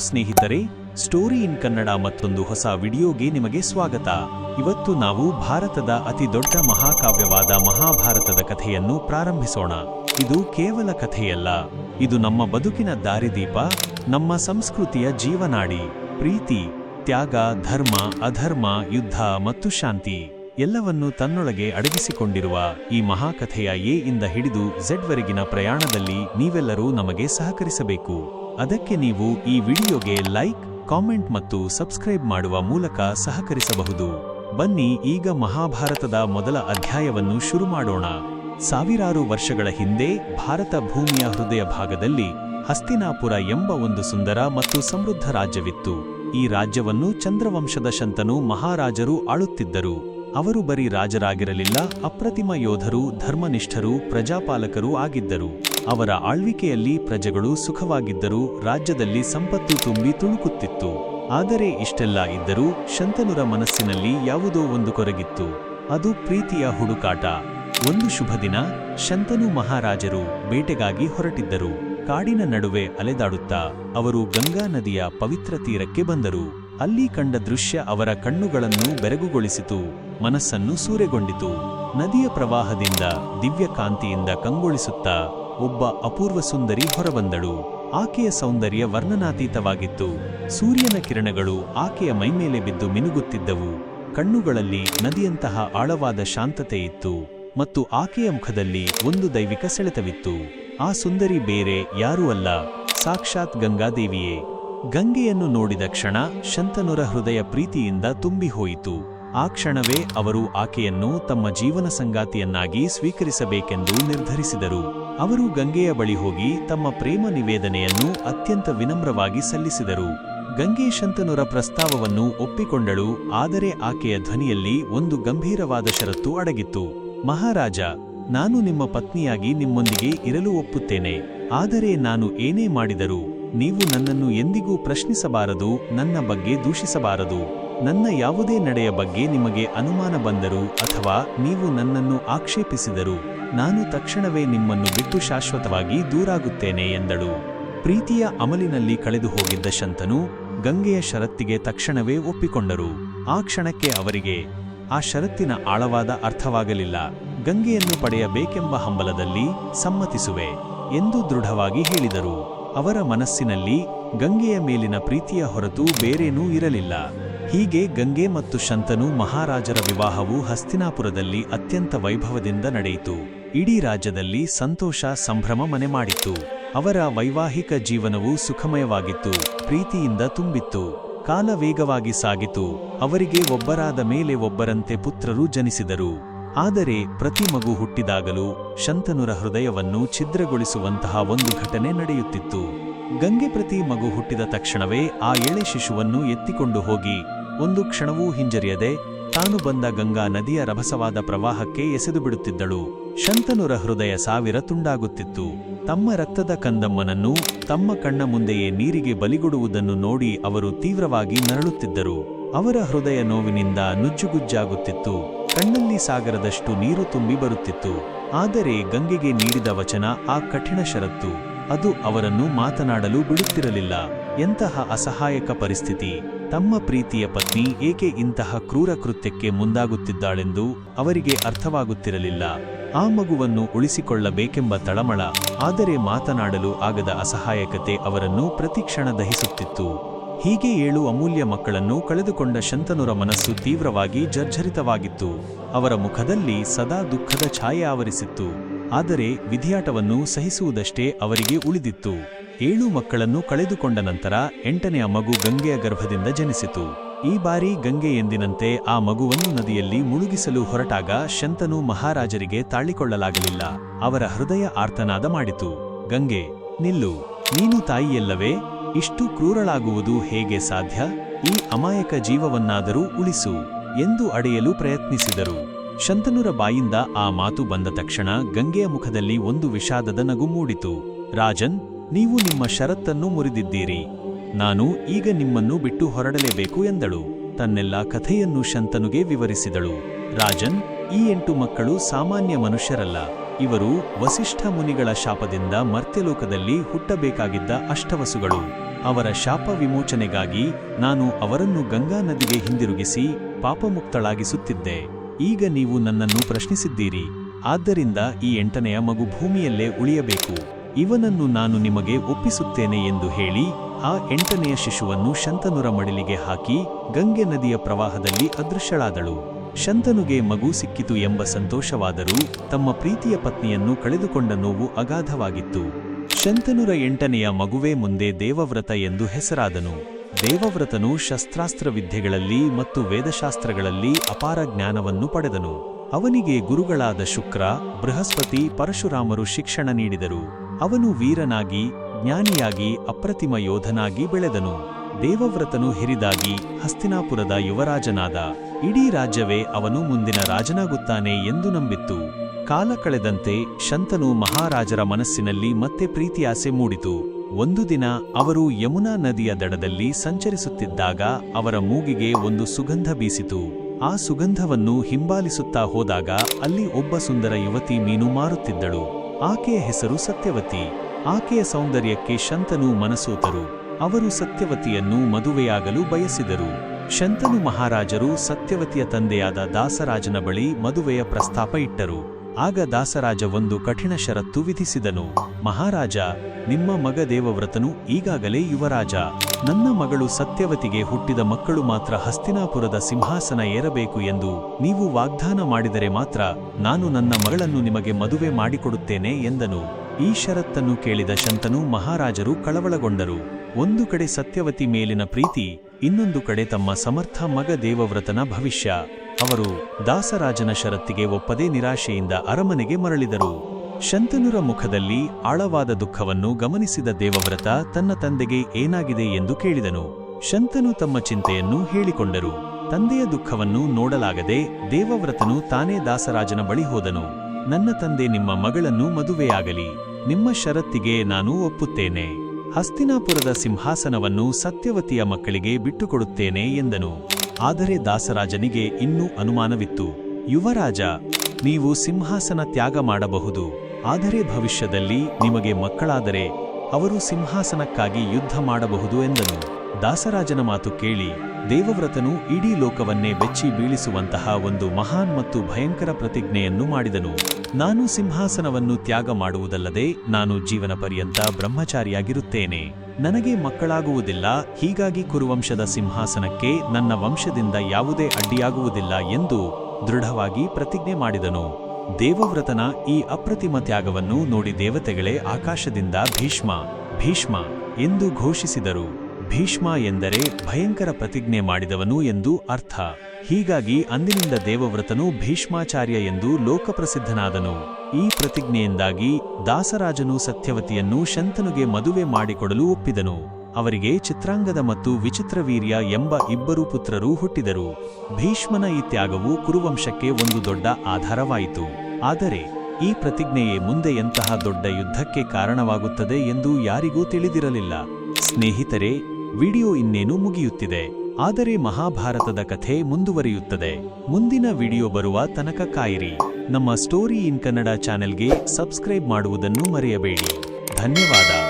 ಸ್ನೇಹಿತರೆ, story in Kannada ಮತ್ತೊಂದು ಹೊಸ ವಿಡಿಯೋಗೆ ನಿಮಗೆ ಸ್ವಾಗತ. ಇವತ್ತು ನಾವು ಭಾರತದ ಅತಿ ದೊಡ್ಡ ಮಹಾಕಾವ್ಯವಾದ ಮಹಾಭಾರತದ ಕಥೆಯನ್ನು ಪ್ರಾರಂಭಿಸೋಣ. ಇದು ಕೇವಲ ಕಥೆಯಲ್ಲ, ಇದು ನಮ್ಮ ಬದುಕಿನ ದಾರಿದೀಪ, ನಮ್ಮ ಸಂಸ್ಕೃತಿಯ ಜೀವನಾಡಿ. ಪ್ರೀತಿ, ತ್ಯಾಗ, ಧರ್ಮ, ಅಧರ್ಮ, ಯುದ್ಧ ಮತ್ತು ಶಾಂತಿ. ಎಲ್ಲವನ್ನು ತನ್ನೊಳಗೆ ಅಡಗಿಸಿಕೊಂಡಿರುವ ಈ ಮಹಾಕಥೆಯ ಎ ಇಂದ ಹಿಡಿದು ಝೆಡ್ವರೆಗಿನ ಪ್ರಯಾಣದಲ್ಲಿ ನೀವೆಲ್ಲರೂ ನಮಗೆ ಸಹಕರಿಸಬೇಕು. ಅದಕ್ಕೆ ನೀವು ಈ ವಿಡಿಯೋಗೆ ಲೈಕ್, ಕಾಮೆಂಟ್ ಮತ್ತು ಸಬ್ಸ್ಕ್ರೈಬ್ ಮಾಡುವ ಮೂಲಕ ಸಹಕರಿಸಬಹುದು. ಬನ್ನಿ ಈಗ ಮಹಾಭಾರತದ ಮೊದಲ ಅಧ್ಯಾಯವನ್ನು ಶುರು ಮಾಡೋಣ. ಸಾವಿರಾರು ವರ್ಷಗಳ ಹಿಂದೆ ಭಾರತ ಭೂಮಿಯ ಹೃದಯ ಭಾಗದಲ್ಲಿ ಹಸ್ತಿನಾಪುರ ಎಂಬ ಒಂದು ಸುಂದರ ಮತ್ತು ಸಮೃದ್ಧ ರಾಜ್ಯವಿತ್ತು. ಈ ರಾಜ್ಯವನ್ನು ಚಂದ್ರವಂಶದ ಶಂತನು ಮಹಾರಾಜರು ಆಳುತ್ತಿದ್ದರು. ಅವರು ಬರೀ ರಾಜರಾಗಿರಲಿಲ್ಲ, ಅಪ್ರತಿಮ ಯೋಧರು, ಧರ್ಮನಿಷ್ಠರು, ಪ್ರಜಾಪಾಲಕರೂ ಆಗಿದ್ದರು. ಅವರ ಆಳ್ವಿಕೆಯಲ್ಲಿ ಪ್ರಜೆಗಳು ಸುಖವಾಗಿದ್ದರು ರಾಜ್ಯದಲ್ಲಿ ಸಂಪತ್ತು ತುಂಬಿ ತುಳುಕುತ್ತಿತ್ತು. ಆದರೆ ಇಷ್ಟೆಲ್ಲ ಇದ್ದರೂ ಶಂತನುರ ಮನಸ್ಸಿನಲ್ಲಿ ಯಾವುದೋ ಒಂದು ಕೊರಗಿತ್ತು. ಅದು ಪ್ರೀತಿಯ ಹುಡುಕಾಟ. ಒಂದು ಶುಭ ದಿನ ಶಂತನು ಮಹಾರಾಜರು ಬೇಟೆಗಾಗಿ ಹೊರಟಿದ್ದರು. ಕಾಡಿನ ನಡುವೆ ಅಲೆದಾಡುತ್ತಾ ಅವರು ಗಂಗಾ ನದಿಯ ಪವಿತ್ರ ತೀರಕ್ಕೆ ಬಂದರು. ಅಲ್ಲಿ ಕಂಡ ದೃಶ್ಯ ಅವರ ಕಣ್ಣುಗಳನ್ನು ಬೆರಗುಗೊಳಿಸಿತು. ಮನಸ್ಸನ್ನು ಸೂರೆಗೊಂಡಿತು. ನದಿಯ ಪ್ರವಾಹದಿಂದ ದಿವ್ಯ ಕಾಂತಿಯಿಂದ ಕಂಗೊಳಿಸುತ್ತಾ ಒಬ್ಬ ಅಪೂರ್ವ ಸುಂದರಿ ಹೊರಬಂದಳು. ಆಕೆಯ ಸೌಂದರ್ಯ ವರ್ಣನಾತೀತವಾಗಿತ್ತು. ಸೂರ್ಯನ ಕಿರಣಗಳು ಆಕೆಯ ಮೈಮೇಲೆ ಬಿದ್ದು ಮಿನುಗುತ್ತಿದ್ದವು. ಕಣ್ಣುಗಳಲ್ಲಿ ನದಿಯಂತಹ ಆಳವಾದ ಶಾಂತತೆ ಇತ್ತು ಮತ್ತು ಆಕೆಯ ಮುಖದಲ್ಲಿ ಒಂದು ದೈವಿಕ ಸೆಳೆತವಿತ್ತು. ಆ ಸುಂದರಿ ಬೇರೆ ಯಾರೂ ಅಲ್ಲ. ಸಾಕ್ಷಾತ್ ಗಂಗಾದೇವಿಯೇ. ಗಂಗೆಯನ್ನು ನೋಡಿದ ಕ್ಷಣ ಶಂತನುರ ಹೃದಯ ಪ್ರೀತಿಯಿಂದ ತುಂಬಿ ಹೋಯಿತು ಆ ಕ್ಷಣವೇ ಅವರು ಆಕೆಯನ್ನು ತಮ್ಮ ಜೀವನ ಸಂಗಾತಿಯನ್ನಾಗಿ ಸ್ವೀಕರಿಸಬೇಕೆಂದು ನಿರ್ಧರಿಸಿದರು. ಅವರು ಗಂಗೆಯ ಬಳಿ ಹೋಗಿ ತಮ್ಮ ಪ್ರೇಮ ನಿವೇದನೆಯನ್ನು ಅತ್ಯಂತ ವಿನಮ್ರವಾಗಿ ಸಲ್ಲಿಸಿದರು. ಗಂಗೆ ಶಂತನುರ ಪ್ರಸ್ತಾವವನ್ನು ಒಪ್ಪಿಕೊಂಡಳು, ಆದರೆ ಆಕೆಯ ಧ್ವನಿಯಲ್ಲಿ ಒಂದು ಗಂಭೀರವಾದ ಷರತ್ತು ಅಡಗಿತ್ತು. ಮಹಾರಾಜ, ನಾನು ನಿಮ್ಮ ಪತ್ನಿಯಾಗಿ ನಿಮ್ಮೊಂದಿಗೆ ಇರಲು ಒಪ್ಪುತ್ತೇನೆ. ಆದರೆ ನಾನು ಏನೇ ಮಾಡಿದರೂ, ನೀವು ನನ್ನನ್ನು ಎಂದಿಗೂ ಪ್ರಶ್ನಿಸಬಾರದು, ನನ್ನ ಬಗ್ಗೆ ದೂಷಿಸಬಾರದು. ನನ್ನ ಯಾವುದೇ ನಡೆಯ ಬಗ್ಗೆ ನಿಮಗೆ ಅನುಮಾನ ಬಂದರೂ ಅಥವಾ ನೀವು ನನ್ನನ್ನು ಆಕ್ಷೇಪಿಸಿದರೂ ನಾನು ತಕ್ಷಣವೇ ನಿಮ್ಮನ್ನು ಬಿಟ್ಟು ಶಾಶ್ವತವಾಗಿ ದೂರಾಗುತ್ತೇನೆ ಎಂದಳು. ಪ್ರೀತಿಯ ಅಮಲಿನಲ್ಲಿ ಕಳೆದು ಹೋಗಿದ್ದ ಶಂತನು ಗಂಗೆಯ ಷರತ್ತಿಗೆ ತಕ್ಷಣವೇ ಒಪ್ಪಿಕೊಂಡರು. ಆ ಕ್ಷಣಕ್ಕೆ ಅವರಿಗೆ, ಆ ಷರತ್ತಿನ ಆಳವಾದ ಅರ್ಥವಾಗಲಿಲ್ಲ. ಗಂಗೆಯನ್ನು ಪಡೆಯಬೇಕೆಂಬ ಹಂಬಲದಲ್ಲಿ ಸಮ್ಮತಿಸುವೆ ಎಂದು ದೃಢವಾಗಿ ಹೇಳಿದರು. ಅವರ ಮನಸ್ಸಿನಲ್ಲಿ ಗಂಗೆಯ ಮೇಲಿನ ಪ್ರೀತಿಯ ಹೊರತು ಬೇರೇನೂ ಇರಲಿಲ್ಲ. ಹೀಗೆ ಗಂಗೆ ಮತ್ತು ಶಂತನು ಮಹಾರಾಜರ ವಿವಾಹವು ಹಸ್ತಿನಾಪುರದಲ್ಲಿ ಅತ್ಯಂತ ವೈಭವದಿಂದ ನಡೆಯಿತು. ಇಡೀ ರಾಜ್ಯದಲ್ಲಿ ಸಂತೋಷ, ಸಂಭ್ರಮ ಮನೆ ಮಾಡಿತ್ತು. ಅವರ ವೈವಾಹಿಕ ಜೀವನವು ಸುಖಮಯವಾಗಿತ್ತು. ಪ್ರೀತಿಯಿಂದ ತುಂಬಿತ್ತು. ಕಾಲ ವೇಗವಾಗಿ ಸಾಗಿತು. ಅವರಿಗೆ ಒಬ್ಬರಾದ ಮೇಲೆ ಒಬ್ಬರಂತೆ ಪುತ್ರರು ಜನಿಸಿದರು. ಆದರೆ ಪ್ರತಿ ಮಗು ಹುಟ್ಟಿದಾಗಲೂ ಶಂತನುರ ಹೃದಯವನ್ನು ಛಿದ್ರಗೊಳಿಸುವಂತಹ ಒಂದು ಘಟನೆ ನಡೆಯುತ್ತಿತ್ತು. ಗಂಗೆ ಪ್ರತಿ ಮಗು ಹುಟ್ಟಿದ ತಕ್ಷಣವೇ ಆ ಎಳೆ ಶಿಶುವನ್ನು ಎತ್ತಿಕೊಂಡು ಹೋಗಿ ಒಂದು ಕ್ಷಣವೂ ಹಿಂಜರಿಯದೆ ತಾನು ಬಂದ ಗಂಗಾ ನದಿಯ ರಭಸವಾದ ಪ್ರವಾಹಕ್ಕೆ ಎಸೆದು ಬಿಡುತ್ತಿದ್ದಳು. ಶಂತನುರ ಹೃದಯ ಸಾವಿರ ತುಂಡಾಗುತ್ತಿತ್ತು. ತಮ್ಮ ರಕ್ತದ ಕಂದಮ್ಮನನ್ನು ತಮ್ಮ ಕಣ್ಣ ಮುಂದೆಯೇ ನೀರಿಗೆ ಬಲಿಗೊಡುವುದನ್ನು ನೋಡಿ ಅವರು ತೀವ್ರವಾಗಿ ನರಳುತ್ತಿದ್ದರು. ಅವರ ಹೃದಯ ನೋವಿನಿಂದ ನುಜ್ಜುಗುಜ್ಜಾಗುತ್ತಿತ್ತು. ಕಣ್ಣಲ್ಲಿ ಸಾಗರದಷ್ಟು ನೀರು ತುಂಬಿ ಬರುತ್ತಿತ್ತು. ಆದರೆ ಗಂಗೆಗೆ ನೀಡಿದ ವಚನ ಆ ಕಠಿಣ ಷರತ್ತು. ಅದು ಅವರನ್ನು ಮಾತನಾಡಲು ಬಿಡುತ್ತಿರಲಿಲ್ಲ. ಎಂತಹ ಅಸಹಾಯಕ ಪರಿಸ್ಥಿತಿ, ತಮ್ಮ ಪ್ರೀತಿಯ ಪತ್ನಿ ಏಕೆ ಇಂತಹ ಕ್ರೂರ ಕೃತ್ಯಕ್ಕೆ ಮುಂದಾಗುತ್ತಿದ್ದಾಳೆಂದು ಅವರಿಗೆ ಅರ್ಥವಾಗುತ್ತಿರಲಿಲ್ಲ. ಆ ಮಗುವನ್ನು ಉಳಿಸಿಕೊಳ್ಳಬೇಕೆಂಬ ತಳಮಳ, ಆದರೆ ಮಾತನಾಡಲು ಆಗದ ಅಸಹಾಯಕತೆ ಅವರನ್ನು ಪ್ರತಿಕ್ಷಣ ದಹಿಸುತ್ತಿತ್ತು. ಹೀಗೆ ಏಳು ಅಮೂಲ್ಯ ಮಕ್ಕಳನ್ನು ಕಳೆದುಕೊಂಡ ಶಂತನುರ ಮನಸ್ಸು ತೀವ್ರವಾಗಿ ಜರ್ಜರಿತವಾಗಿತ್ತು. ಅವರ ಮುಖದಲ್ಲಿ ಸದಾ ದುಃಖದ ಛಾಯೆ ಆವರಿಸಿತ್ತು. ಆದರೆ ವಿಧಿಯಾಟವನ್ನು ಸಹಿಸುವುದಷ್ಟೇ ಅವರಿಗೆ ಉಳಿದಿತ್ತು. ಏಳು ಮಕ್ಕಳನ್ನು ಕಳೆದುಕೊಂಡ ನಂತರ ಎಂಟನೆಯ ಮಗು ಗಂಗೆಯ ಗರ್ಭದಿಂದ ಜನಿಸಿತು. ಈ ಬಾರಿ ಗಂಗೆ ಎಂದಿನಂತೆ ಆ ಮಗುವನ್ನು ನದಿಯಲ್ಲಿ ಮುಳುಗಿಸಲು ಹೊರಟಾಗ ಶಂತನು ಮಹಾರಾಜರಿಗೆ ತಾಳಿಕೊಳ್ಳಲಾಗಲಿಲ್ಲ. ಅವರ ಹೃದಯ ಆರ್ತನಾದ ಮಾಡಿತು. ಗಂಗೆ, ನಿಲ್ಲು, ನೀನು ತಾಯಿಯಲ್ಲವೇ? ಇಷ್ಟು ಕ್ರೂರಳಾಗುವುದು ಹೇಗೆ ಸಾಧ್ಯ? ಈ ಅಮಾಯಕ ಜೀವವನ್ನಾದರೂ ಉಳಿಸು ಎಂದು ಅಡೆಯಲು ಪ್ರಯತ್ನಿಸಿದರು. ಶಂತನುರ ಬಾಯಿಂದ ಆ ಮಾತು ಬಂದ ತಕ್ಷಣ ಗಂಗೆಯ ಮುಖದಲ್ಲಿ ಒಂದು ವಿಷಾದದ ನಗು ಮೂಡಿತು. ರಾಜನ್ ನೀವು ನಿಮ್ಮ ಷರತ್ತನ್ನು ಮುರಿದಿದ್ದೀರಿ. ನಾನು ಈಗ ನಿಮ್ಮನ್ನು ಬಿಟ್ಟು ಹೊರಡಲೇಬೇಕು ಎಂದಳು. ತನ್ನೆಲ್ಲ ಕಥೆಯನ್ನು ಶಂತನುಗೆ ವಿವರಿಸಿದಳು. ರಾಜನ್, ಈ ಎಂಟು ಮಕ್ಕಳು ಸಾಮಾನ್ಯ ಮನುಷ್ಯರಲ್ಲ. ಇವರು ವಸಿಷ್ಠ ಮುನಿಗಳ ಶಾಪದಿಂದ ಮರ್ತ್ಯಲೋಕದಲ್ಲಿ ಹುಟ್ಟಬೇಕಾಗಿದ್ದ ಅಷ್ಟವಸುಗಳು. ಅವರ ಶಾಪ ವಿಮೋಚನೆಗಾಗಿ ನಾನು ಅವರನ್ನು ಗಂಗಾ ನದಿಗೆ ಹಿಂದಿರುಗಿಸಿ ಪಾಪಮುಕ್ತಳಾಗಿಸುತ್ತಿದ್ದೆ. ಈಗ ನೀವು ನನ್ನನ್ನು ಪ್ರಶ್ನಿಸಿದ್ದೀರಿ. ಆದ್ದರಿಂದ ಈ ಎಂಟನೆಯ ಮಗು ಭೂಮಿಯಲ್ಲೇ ಉಳಿಯಬೇಕು. ಇವನನ್ನು ನಾನು ನಿಮಗೆ ಒಪ್ಪಿಸುತ್ತೇನೆ ಎಂದು ಹೇಳಿ ಆ ಎಂಟನೆಯ ಶಿಶುವನ್ನು ಶಂತನುರ ಮಡಿಲಿಗೆ ಹಾಕಿ ಗಂಗೆ ನದಿಯ ಪ್ರವಾಹದಲ್ಲಿ ಅದೃಶ್ಯಳಾದಳು. ಶಂತನುಗೆ ಮಗು ಸಿಕ್ಕಿತು ಎಂಬ ಸಂತೋಷವಾದರೂ ತಮ್ಮ ಪ್ರೀತಿಯ ಪತ್ನಿಯನ್ನು ಕಳೆದುಕೊಂಡ ನೋವು ಅಗಾಧವಾಗಿತ್ತು. ಶಂತನುರ ಎಂಟನೆಯ ಮಗುವೇ ಮುಂದೆ ದೇವವ್ರತ ಎಂದು ಹೆಸರಾದನು. ದೇವವ್ರತನು ಶಸ್ತ್ರಾಸ್ತ್ರ ವಿದ್ಯೆಗಳಲ್ಲಿ ಮತ್ತು ವೇದಶಾಸ್ತ್ರಗಳಲ್ಲಿ ಅಪಾರ ಜ್ಞಾನವನ್ನು ಪಡೆದನು. ಅವನಿಗೆ ಗುರುಗಳಾದ ಶುಕ್ರ, ಬೃಹಸ್ಪತಿ, ಪರಶುರಾಮರು ಶಿಕ್ಷಣ ನೀಡಿದರು. ಅವನು ವೀರನಾಗಿ, ಜ್ಞಾನಿಯಾಗಿ, ಅಪ್ರತಿಮ ಯೋಧನಾಗಿ ಬೆಳೆದನು. ದೇವವ್ರತನು ಹಿರಿದಾಗಿ ಹಸ್ತಿನಾಪುರದ ಯುವರಾಜನಾದ, ಇಡೀ ರಾಜ್ಯವೇ ಅವನು ಮುಂದಿನ ರಾಜನಾಗುತ್ತಾನೆ ಎಂದು ನಂಬಿತ್ತು. ಕಾಲ ಕಳೆದಂತೆ ಶಂತನು ಮಹಾರಾಜರ ಮನಸ್ಸಿನಲ್ಲಿ ಮತ್ತೆ ಪ್ರೀತಿಯಾಸೆ ಮೂಡಿತು. ಒಂದು ದಿನ ಅವರು ಯಮುನಾ ನದಿಯ ದಡದಲ್ಲಿ ಸಂಚರಿಸುತ್ತಿದ್ದಾಗ ಅವರ ಮೂಗಿಗೆ ಒಂದು ಸುಗಂಧ ಬೀಸಿತು. ಆ ಸುಗಂಧವನ್ನು ಹಿಂಬಾಲಿಸುತ್ತಾ ಹೋದಾಗ ಅಲ್ಲಿ ಒಬ್ಬ ಸುಂದರ ಯುವತಿ ಮೀನು ಮಾರುತ್ತಿದ್ದಳು. ಆಕೆಯ ಹೆಸರು ಸತ್ಯವತಿ. ಆಕೆಯ ಸೌಂದರ್ಯಕ್ಕೆ ಶಂತನು ಮನಸೋತರು. ಅವರು ಸತ್ಯವತಿಯನ್ನು ಮದುವೆಯಾಗಲು ಬಯಸಿದರು. ಶಂತನು ಮಹಾರಾಜರು ಸತ್ಯವತಿಯ ತಂದೆಯಾದ ದಾಸರಾಜನ ಬಳಿ ಮದುವೆಯ ಪ್ರಸ್ತಾಪ ಇಟ್ಟರು. ಆಗ ದಾಸರಾಜ ಒಂದು ಕಠಿಣ ಷರತ್ತು ವಿಧಿಸಿದನು. ಮಹಾರಾಜ, ನಿಮ್ಮ ಮಗ ದೇವವ್ರತನು ಈಗಾಗಲೇ ಯುವರಾಜ. ನನ್ನ ಮಗಳು ಸತ್ಯವತಿಗೆ ಹುಟ್ಟಿದ ಮಕ್ಕಳು ಮಾತ್ರ ಹಸ್ತಿನಾಪುರದ ಸಿಂಹಾಸನ ಏರಬೇಕು ಎಂದು ನೀವು ವಾಗ್ದಾನ ಮಾಡಿದರೆ ಮಾತ್ರ ನಾನು ನನ್ನ ಮಗಳನ್ನು ನಿಮಗೆ ಮದುವೆ ಮಾಡಿಕೊಡುತ್ತೇನೆ ಎಂದನು. ಈ ಷರತ್ತನ್ನು ಕೇಳಿದ ಶಂತನು ಮಹಾರಾಜರು ಕಳವಳಗೊಂಡರು. ಒಂದು ಕಡೆ ಸತ್ಯವತಿ ಮೇಲಿನ ಪ್ರೀತಿ, ಇನ್ನೊಂದು ಕಡೆ ತಮ್ಮ ಸಮರ್ಥ ಮಗ ದೇವವ್ರತನ ಭವಿಷ್ಯ. ಅವರು ದಾಸರಾಜನ ಷರತ್ತಿಗೆ ಒಪ್ಪದೇ ನಿರಾಶೆಯಿಂದ ಅರಮನೆಗೆ ಮರಳಿದರು. ಶಂತನುರ ಮುಖದಲ್ಲಿ ಆಳವಾದ ದುಃಖವನ್ನು ಗಮನಿಸಿದ ದೇವವ್ರತ ತನ್ನ ತಂದೆಗೆ ಏನಾಗಿದೆ ಎಂದು ಕೇಳಿದನು. ಶಂತನು ತಮ್ಮ ಚಿಂತೆಯನ್ನು ಹೇಳಿಕೊಂಡರು. ತಂದೆಯ ದುಃಖವನ್ನು ನೋಡಲಾಗದೆ ದೇವವ್ರತನು ತಾನೇ ದಾಸರಾಜನ ಬಳಿ ಹೋದನು. ನನ್ನ ತಂದೆ ನಿಮ್ಮ ಮಗಳನ್ನು ಮದುವೆಯಾಗಲಿ. ನಿಮ್ಮ ಷರತ್ತಿಗೆ ನಾನು ಒಪ್ಪುತ್ತೇನೆ. ಹಸ್ತಿನಾಪುರದ ಸಿಂಹಾಸನವನ್ನು ಸತ್ಯವತಿಯ ಮಕ್ಕಳಿಗೆ ಬಿಟ್ಟುಕೊಡುತ್ತೇನೆ ಎಂದನು. ಆದರೆ ದಾಸರಾಜನಿಗೆ ಇನ್ನೂ ಅನುಮಾನವಿತ್ತು. ಯುವರಾಜ, ನೀವು ಸಿಂಹಾಸನ ತ್ಯಾಗ ಮಾಡಬಹುದು. ಆದರೆ ಭವಿಷ್ಯದಲ್ಲಿ ನಿಮಗೆ ಮಕ್ಕಳಾದರೆ ಅವರು ಸಿಂಹಾಸನಕ್ಕಾಗಿ ಯುದ್ಧ ಮಾಡಬಹುದು ಎಂದನು. ದಾಸರಾಜನ ಮಾತು ಕೇಳಿ ದೇವವ್ರತನು ಇಡೀ ಲೋಕವನ್ನೇ ಬೆಚ್ಚಿ ಬೀಳಿಸುವಂತಹ ಒಂದು ಮಹಾನ್ ಮತ್ತು ಭಯಂಕರ ಪ್ರತಿಜ್ಞೆಯನ್ನು ಮಾಡಿದನು. ನಾನು ಸಿಂಹಾಸನವನ್ನು ತ್ಯಾಗ ಮಾಡುವುದಲ್ಲದೆ ನಾನು ಜೀವನ ಪರ್ಯಂತ ಬ್ರಹ್ಮಚಾರಿಯಾಗಿರುತ್ತೇನೆ. ನನಗೆ ಮಕ್ಕಳಾಗುವುದಿಲ್ಲ, ಹೀಗಾಗಿ ಕುರುವಂಶದ ಸಿಂಹಾಸನಕ್ಕೆ ನನ್ನ ವಂಶದಿಂದ ಯಾವುದೇ ಅಡ್ಡಿಯಾಗುವುದಿಲ್ಲ ಎಂದು ದೃಢವಾಗಿ ಪ್ರತಿಜ್ಞೆ ಮಾಡಿದನು. ದೇವವ್ರತನ ಈ ಅಪ್ರತಿಮ ತ್ಯಾಗವನ್ನು ನೋಡಿ ದೇವತೆಗಳೇ ಆಕಾಶದಿಂದ ಭೀಷ್ಮ ಭೀಷ್ಮ ಎಂದು ಘೋಷಿಸಿದರು. ಭೀಷ್ಮ ಎಂದರೆ ಭಯಂಕರ ಪ್ರತಿಜ್ಞೆ ಮಾಡಿದವನು ಎಂದು ಅರ್ಥ. ಹೀಗಾಗಿ ಅಂದಿನಿಂದ ದೇವವ್ರತನು ಭೀಷ್ಮಾಚಾರ್ಯ ಎಂದು ಲೋಕಪ್ರಸಿದ್ಧನಾದನು. ಈ ಪ್ರತಿಜ್ಞೆಯಿಂದಾಗಿ ದಾಸರಾಜನು ಸತ್ಯವತಿಯನ್ನು ಶಂತನುಗೆ ಮದುವೆ ಮಾಡಿಕೊಡಲು ಒಪ್ಪಿದನು. ಅವರಿಗೆ ಚಿತ್ರಾಂಗದ ಮತ್ತು ವಿಚಿತ್ರವೀರ್ಯ ಎಂಬ ಇಬ್ಬರು ಪುತ್ರರು ಹುಟ್ಟಿದರು. ಭೀಷ್ಮನ ಈ ತ್ಯಾಗವು ಕುರುವಂಶಕ್ಕೆ ಒಂದು ದೊಡ್ಡ ಆಧಾರವಾಯಿತು. ಆದರೆ, ಈ ಪ್ರತಿಜ್ಞೆಯೇ ಮುಂದೆ ಎಂತಹ ದೊಡ್ಡ ಯುದ್ಧಕ್ಕೆ ಕಾರಣವಾಗುತ್ತದೆ ಎಂದು ಯಾರಿಗೂ ತಿಳಿದಿರಲಿಲ್ಲ. ಸ್ನೇಹಿತರೆ ವಿಡಿಯೋ ಇನ್ನೇನು ಮುಗಿಯುತ್ತಿದೆ. ಆದರೆ ಮಹಾಭಾರತದ ಕಥೆ ಮುಂದುವರಿಯುತ್ತದೆ. ಮುಂದಿನ ವಿಡಿಯೋ ಬರುವ ತನಕ ಕಾಯಿರಿ. ನಮ್ಮ ಸ್ಟೋರಿ ಇನ್ ಕನ್ನಡ ಚಾನೆಲ್ಗೆ ಸಬ್ಸ್ಕ್ರೈಬ್ ಮಾಡುವುದನ್ನು ಮರೆಯಬೇಡಿ. ಧನ್ಯವಾದ.